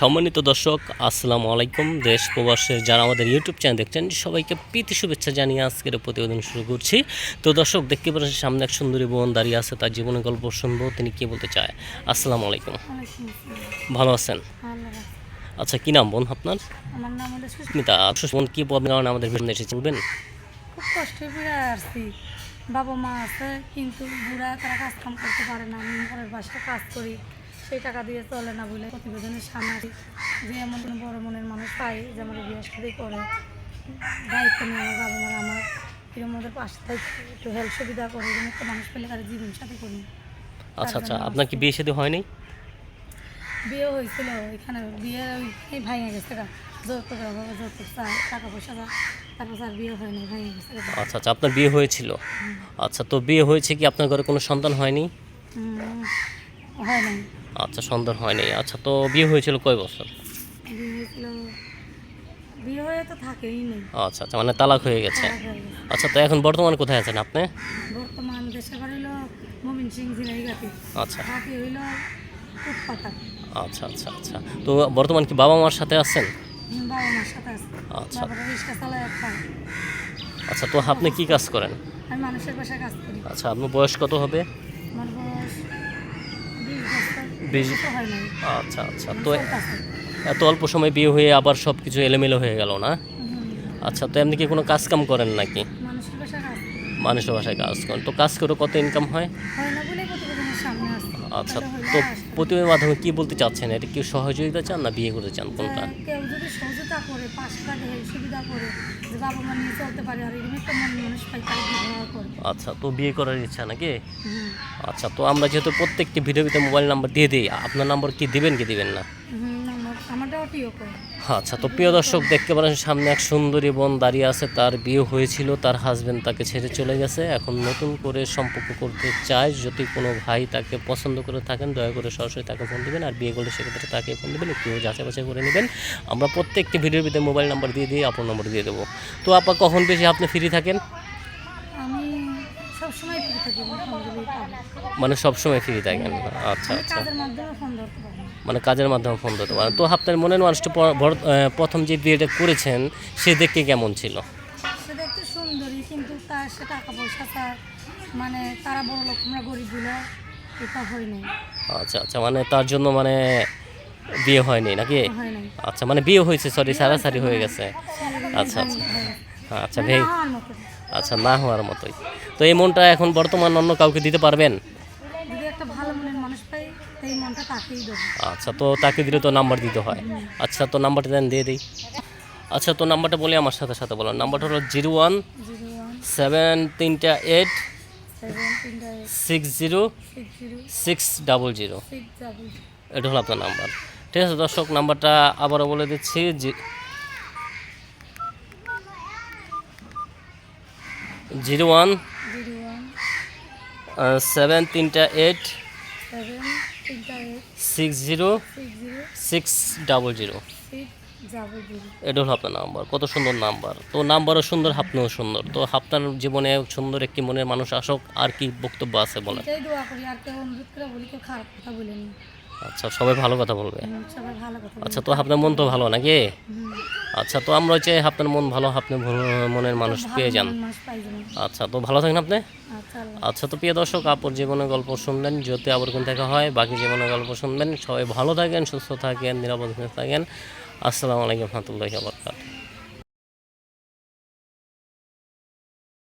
সম্মানিত দর্শক আসসালামু আলাইকুম। দেশ প্রবাসের যারা আমাদের ইউটিউব চ্যানেল দেখছেন সবাইকে প্রীতি শুভেচ্ছা জানিয়ে আজকের প্রতিবেদন শুরু করছি। তো দর্শক দেখতে পাচ্ছেন সামনে এক সুন্দরী বোন দাঁড়িয়ে আছে তার জীবনের গল্প শুনব তিনি কি বলতে চায়? আসসালামু আলাইকুম। ভালো আছেন? আচ্ছা কি নাম বোন আপনার? আমার নাম হলো সুস্মিতা। স্মিতা বোন কি প্রবলেম কারণে আমাদের ভিডিও এসে চলবেন খুব কষ্ট আসছি। বাবা মা আছে কিন্তু বুড়া তারা কাজ কাম করতে পারে না আমি ঘরের বাসায় কাজ করি। সেই টাকা দিয়ে চলে না বলে প্রতিবেদনের সামনে আসি যে এমন কোনো বড় মনের মানুষ পাই যে আমার বিয়ে সাথে করে দায়িত্ব নিয়ে আমার বাবা মারা আমার এরকম ওদের পাশে একটু হেল্প সুবিধা করে এরকম একটা মানুষ পেলে তার জীবন সাথে করি আচ্ছা আচ্ছা আপনার কি বিয়ে শাদী হয়নি? বিয়ে হয়েছিল এখানে বিয়ে ওই ভাঙে গেছে গা। যৌতুক অভাবে চায় টাকা পয়সা তারপর স্যার বিয়ে হয়নি ভাঙে গেছে আচ্ছা আচ্ছা আপনার বিয়ে হয়েছিল? আচ্ছা তো বিয়ে হয়েছে কি আপনার ঘরে কোনো সন্তান হয়নি? হয় নাই। আচ্ছা সন্তান হয়নি। আচ্ছা তো বিয়ে হয়েছিল কয় বছর? বিয়ে হয়ে তো থাকেই নেই আচ্ছা আচ্ছা মানে তালাক হয়ে গেছে। আচ্ছা তো এখন বর্তমানে কোথায় আছেন আপনি? বর্তমান দেশে মমিন সিং আচ্ছা। থাকি হইল আচ্ছা আচ্ছা আচ্ছা। তো বর্তমান কি বাবা মার সাথে আছেন? বাবা মার সাথে আছে। আচ্ছা। চালায় আচ্ছা তো আপনি কি কাজ করেন? আমি মানুষের বাসায় কাজ করি। আচ্ছা আপনার বয়স কত হবে? আমার বয়স বিশ হয় আচ্ছা আচ্ছা। তো এত অল্প সময় বিয়ে হয়ে আবার সব কিছু এলোমেলো হয়ে গেল না? আচ্ছা তো এমনি কি কোনো কাজ কাম করেন নাকি? মানুষের ভাষায় কাজ করেন। তো কাজ করে কত ইনকাম হয়? হয় আচ্ছা তো। প্রতিবেদনের মাধ্যমে কি বলতে চাচ্ছেন? এটা কি সহযোগিতা চান না বিয়ে করতে চান কোনটা যে কেউ যদি সহযোগিতা করে পাশ কাটে সুবিধা করে যে বাবা মা নিয়ে চলতে পারে আর এরকম একটা মন মানুষ পাই তার বিবাহ করে। আচ্ছা তো বিয়ে করার ইচ্ছা নাকি? আচ্ছা তো আমরা যেহেতু প্রত্যেকটি ভিডিওতে মোবাইল নাম্বার দিয়ে দিই আপনার নাম্বার কি দিবেন কি দিবেন না? হুম আমার আমারটাও টিও করে আচ্ছা তো প্রিয় দর্শক দেখতে পারেন সামনে এক সুন্দরী বোন দাঁড়িয়ে আছে। তার বিয়ে হয়েছিল তার হাজবেন্ড তাকে ছেড়ে চলে গেছে। এখন নতুন করে সম্পর্ক করতে চায়। যদি কোনো ভাই তাকে পছন্দ করে থাকেন দয়া করে সরাসরি তাকে ফোন দেবেন। আর বিয়ে করলে সেক্ষেত্রে তাকে ফোন দেবেন। একটু যাচাই বাছাই করে নেবেন। আমরা প্রত্যেকটি ভিডিওর ভিতরে মোবাইল নাম্বার দিয়ে দিয়ে আপনার নম্বর দিয়ে দেবো। তো আপা কখন বেশি আপনি ফ্রি থাকেন? মানে সবসময় ফ্রি থাকেন। আচ্ছা আচ্ছা। ধরতে। মানে কাজের মাধ্যমে ফোন দিতে পারেন। তো আপনার মনের মানুষটা প্রথম যে বিয়েটা করেছেন সে দেখতে কেমন ছিল? সে দেখতে সুন্দরী কিন্তু তার সে টাকা পয়সা তার মানে তারা বড় লোক আমরা গরিবগুলো এটা হয় আচ্ছা আচ্ছা মানে তার জন্য মানে বিয়ে হয়নি নাকি? আচ্ছা মানে বিয়ে হয়েছে সরি সারাসারি হয়ে গেছে। আচ্ছা আচ্ছা। আচ্ছা ভাই। আচ্ছা না হওয়ার মতোই। তো এই মনটা এখন বর্তমান অন্য কাউকে দিতে পারবেন? আচ্ছা তো তাকে দিলে তো নাম্বার দিতে হয়। আচ্ছা তো নাম্বারটা দেন, দিয়ে দিই। আচ্ছা তো নাম্বারটা বলি আমার সাথে সাথে বলো। নাম্বারটা হলো জিরো ওয়ান সেভেন তিনটা eight six zero six double zero এটা হলো আপনার নাম্বার ঠিক আছে, দর্শক নাম্বারটা আবারও বলে দিচ্ছি জিরো ওয়ান সেভেন তিনটা eight six zero six double zero. এডল এটা হলো আপনার নাম্বার। কত সুন্দর নাম্বার। তো নাম্বারও সুন্দর আপনিও সুন্দর। তো আপনার জীবনে সুন্দর একটি মনের মানুষ আসক আর কি বক্তব্য আছে বলেন? আচ্ছা সবাই ভালো কথা বলবে। আচ্ছা তো আপনার মন তো ভালো নাকি? আচ্ছা তো আমরা চাই আপনার মন ভালো আপনি মনের মানুষ পেয়ে যান। আচ্ছা তো ভালো থাকেন আপনি? আচ্ছা আচ্ছা তো প্রিয় দর্শক আপুর জীবনের গল্প শুনলেন যদি আবার কোন দেখা হয় বাকি জীবনের গল্প শুনবেন। সবাই ভালো থাকেন সুস্থ থাকেন নিরাপদ থাকেন। আসসালামু আলাইকুম রহমতুল্লাহ আবরকাত